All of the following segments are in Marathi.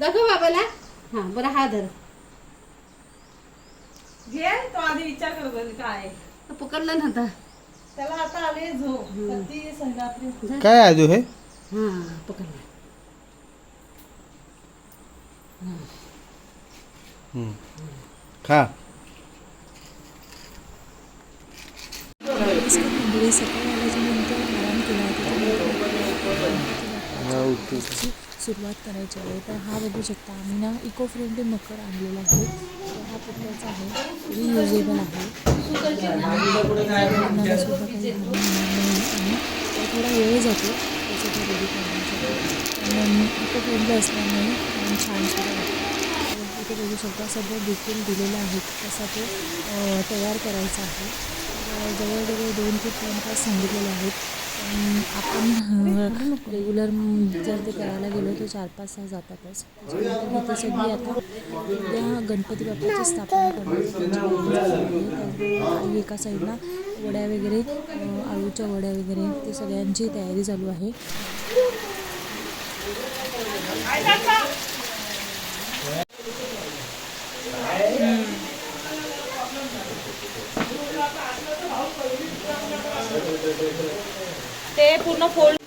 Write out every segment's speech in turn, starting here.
दाखव बाबाला. हा बरं हा धर. घे तो आधी विचार करत होती काय तो पकडलं ना आता. त्याला आता आले झोप. संध्याकाळी काय आजू हे? हा पकडलं. खा. सकाळी आल्याच्यानंतर आराम केला ची सुरुवात करायची आहे. तर हा बघू शकता आम्ही ना इको फ्रेंडली मकर आणलेला आहे. तर हा पुतळ्याचा आहे. रियुजेबल आहे. सुद्धा काही थोडा वेळ जातो. त्याचं रेडी करण्यासाठी. पण इको फ्रेंडली असल्यामुळे छान सुद्धा इथे बघू शकता सगळं डिटेल दिलेलं आहे. कसा तो तयार करायचा आहे. जवळजवळ दोन ते तीन तास सांगितलेले आहेत. आपण रेग्युलर जर ते करायला गेलो तर चार पाच तास जातातच. इथे सगळी आता उद्या गणपती बाप्पाची स्थापना करण्याची एका साईडला वड्या वगैरे आळूच्या वड्या वगैरे ते सगळ्यांची तयारी चालू आहे. ते पूर्ण फोल्ड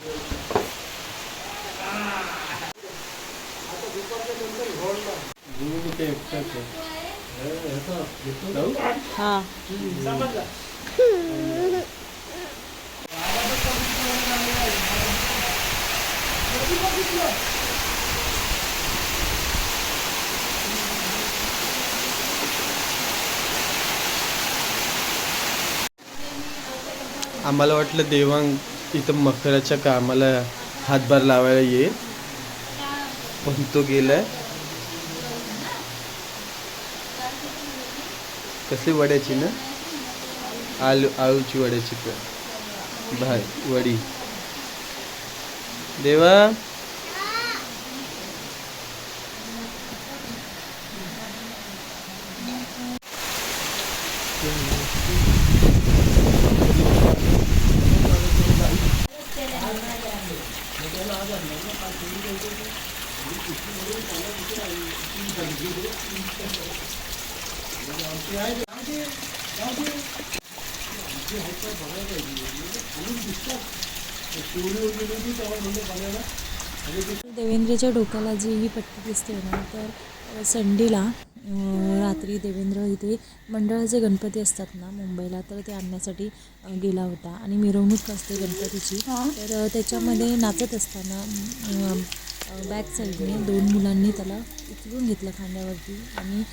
हा. आम्हाला वाटलं देवांग इथं मकराच्या कामाला हातभार लावायला येईल. पण तो गेलाय. कसली वड्याची ना? आलू आळूची वड्याची पण. भाय वडी. देवा. देवेंद्रच्या डोक्याला जी ही पट्टी दिसते ना तर संडेला रात्री देवेंद्र इथे मंडळाचे गणपती असतात ना मुंबईला तर ते आणण्यासाठी गेला होता. आणि मिरवणूक असते गणपतीची. तर त्याच्यामध्ये नाचत असताना बॅक साईडने दोन मुलांनी त्याला उचलून घेतलं खांद्यावरती. आणि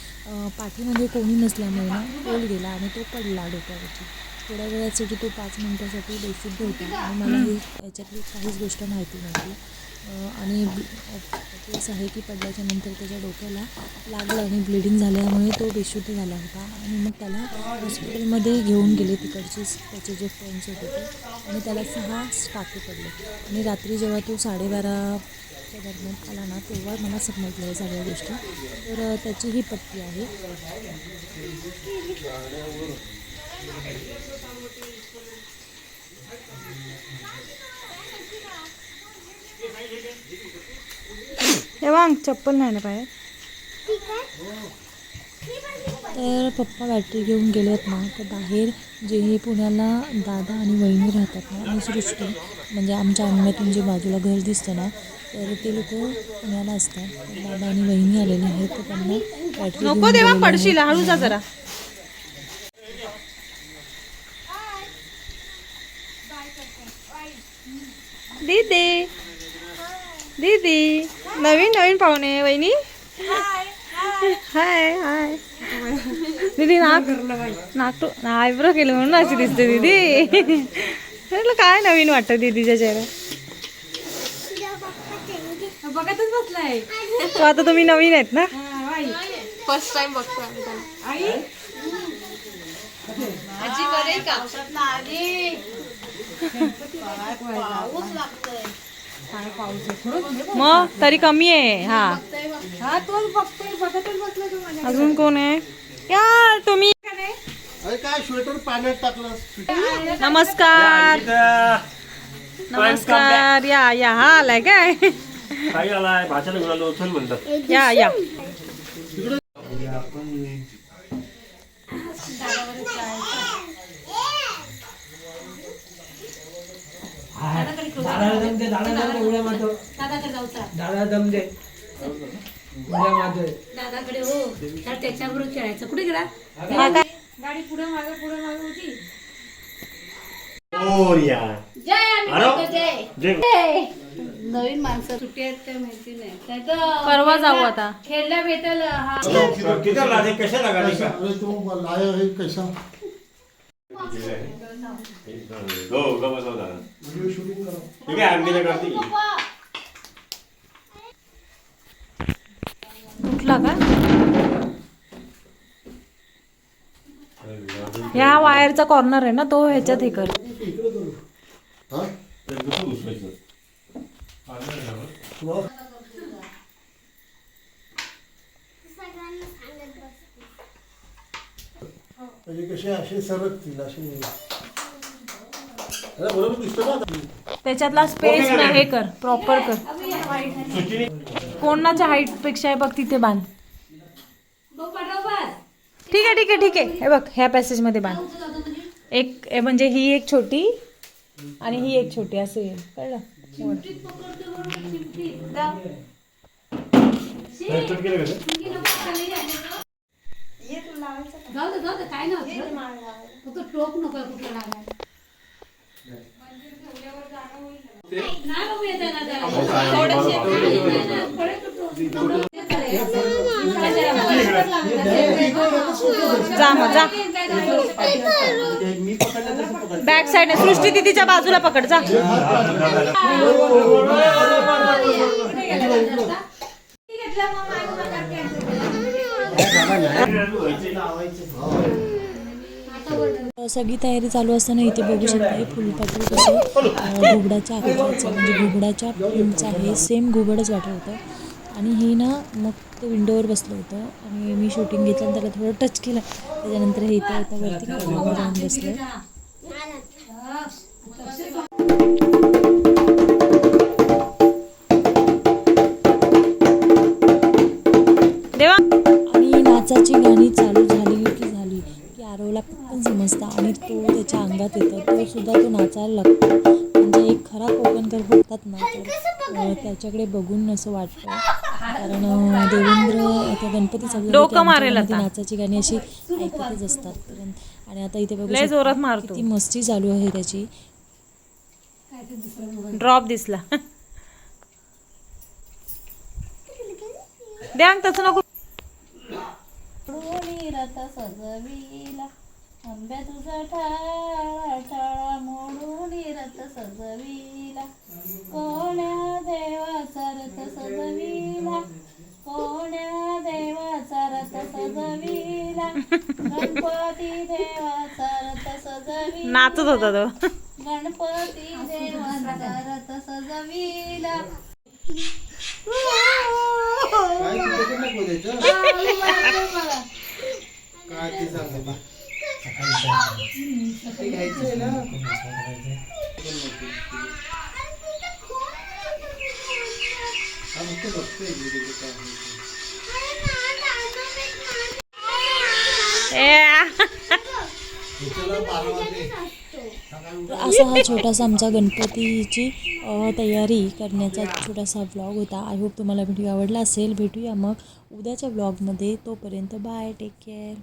पाठीमध्ये कोणी नसल्यामुळे ना तोल गेला आणि तो पडला डोक्यावरती. थोड्या वेळासाठी तो पाच मिनटासाठी बेशुद्ध होता आणि मला ही याच्यातली काहीच गोष्ट माहिती नव्हती. आणि केस आहे की पडल्याच्या नंतर त्याच्या डोक्याला लागलं आणि ब्लिडिंग झाल्यामुळे तो बेशुद्ध झाला होता. आणि मग त्याला हॉस्पिटलमध्ये घेऊन गेले तिकडचेच त्याचे जे फ्रेंड्स होते ते. आणि त्याला सहा टाके पडले. आणि रात्री जेव्हा तो साडेबाराच्या दरम्यान आला ना तेव्हा मला समजलं या सगळ्या गोष्टी. तर त्याची ही पट्टी आहे. तेव्हा चप्पल नाही ना पाहिजे तर पप्पा बॅटरी घेऊन गेलेत ना तर बाहेर जे हे पुण्याला दादा आणि वहिनी राहतात ना आणि सृष्टी म्हणजे आमच्या अंगणातून जे बाजूला घर दिसतं ना तर ते लोक पुण्याला असतात. दादा आणि वहिनी आलेले आहेत तर त्यांना बॅटरी नको देवा पडशील हळू जा जरा. दीदी. दीदी नवीन नवीन पाहुणे वहिनी. हाय हाय दीदी नाक नाक आयब्रो केलं म्हणून अशी दिसते दीदी. म्हटलं काय नवीन वाटतं दीदीच्या चेहऱ्यात? बघतच बसलाय. तो आता तुम्ही नवीन आहेत ना? फर्स्ट टाइम बघतो आजी बरे का? मग तरी कमी आहे. हा. हा बघतोय तू माझ्या अजून कोण आहे? या तुम्ही अरे काय स्वेटर पाण्यात टाकलं? नमस्कार. नमस्कार. या या. हा आलाय काय? काही आलाय भाषेला घेऊन आलो चल. म्हणतात या या दादाकडे हो. तर त्याच्याबरोबर खेळायचं. कुठे गेला? हा गाडी पुढे मागे पुढे मागे होती. जय जय. नवीन माणसं. सुट्टी आहेत काय माहिती नाही. परवा जाऊ आता. खेळल्या भेटेल हा. किती लादे कशा? अरे बसव दादा शूटिंग करो ठीक आहे करते की. कुठला का ह्या वायरचा कॉर्नर आहे ना तो ह्याच्यात हे कर हा तर दुसरं दुसरायचं. तुला म्हणजे कसे असे सरकतील असे अरे बरोबर दिसतो ना आता. त्याच्यातला स्पेस ना हे कर प्रॉपर कर. कोणाच्या हाईटपेक्षा आहे बघ तिथे बांध. ठीक आहे ठीक आहे ठीक आहे. हे बघ ह्या पॅसेजमध्ये बांध. एक म्हणजे ही एक छोटी आणि ही एक छोटी असं येईल कळलं? जाऊ दे जाऊ दे काय नाही फक्त टोक नको कुठं. जा मग जा बॅक साईड सृष्टी दिदीच्या बाजूला पकड जा. सगळी तयारी चालू असताना इथे बघू शकता हे फुलपाखरू कसं घुबडाच्या आकाराचं म्हणजे घुबडाच्या फुलचं आहे. सेम घुबडच वाटत होतं. आणि हे ना मग ते विंडोवर बसलं होतं. आणि मी शूटिंग घेतलं त्याला थोडं टच केलं. त्याच्यानंतर हे इथं आता वरती जाऊन बसलं. समजतं आणि तो त्याच्या अंगात येतो तो सुद्धा तो नाचायला लागतो. म्हणजे एक खरा कोकणकर बघतात ना तर त्याच्याकडे बघून असं वाटतं. कारण देवेंद्र त्या गणपती आता. घरामध्ये नाचाची गाणी अशी ऐकतच असतात. कारण आणि आता इथे बघू किती मस्ती चालू आहे त्याची. ड्रॉप दिसला. द्या तसं नको. सजविला आंब्या तुझा टाळा टाळा मोडूनी रथ सजविला. कोण्या देवाचा रथ सजविला? कोण्या देवाचा रथ सजविला? गणपती देवाचा रथ सजविला. नाचत होता तो. गणपती देवाचा रथ सजविला. काय तिकडे नको द्यायचं काय ते सांग असा हा छोटासा आमचा गणपतीची अ, तयारी करण्याचा छोटासा व्लॉग होता. आय होप तुम्हाला व्हिडिओ आवडला भेटूया मग उद्याच्या व्लॉगमध्ये तोपर्यंत बाय टेक केअर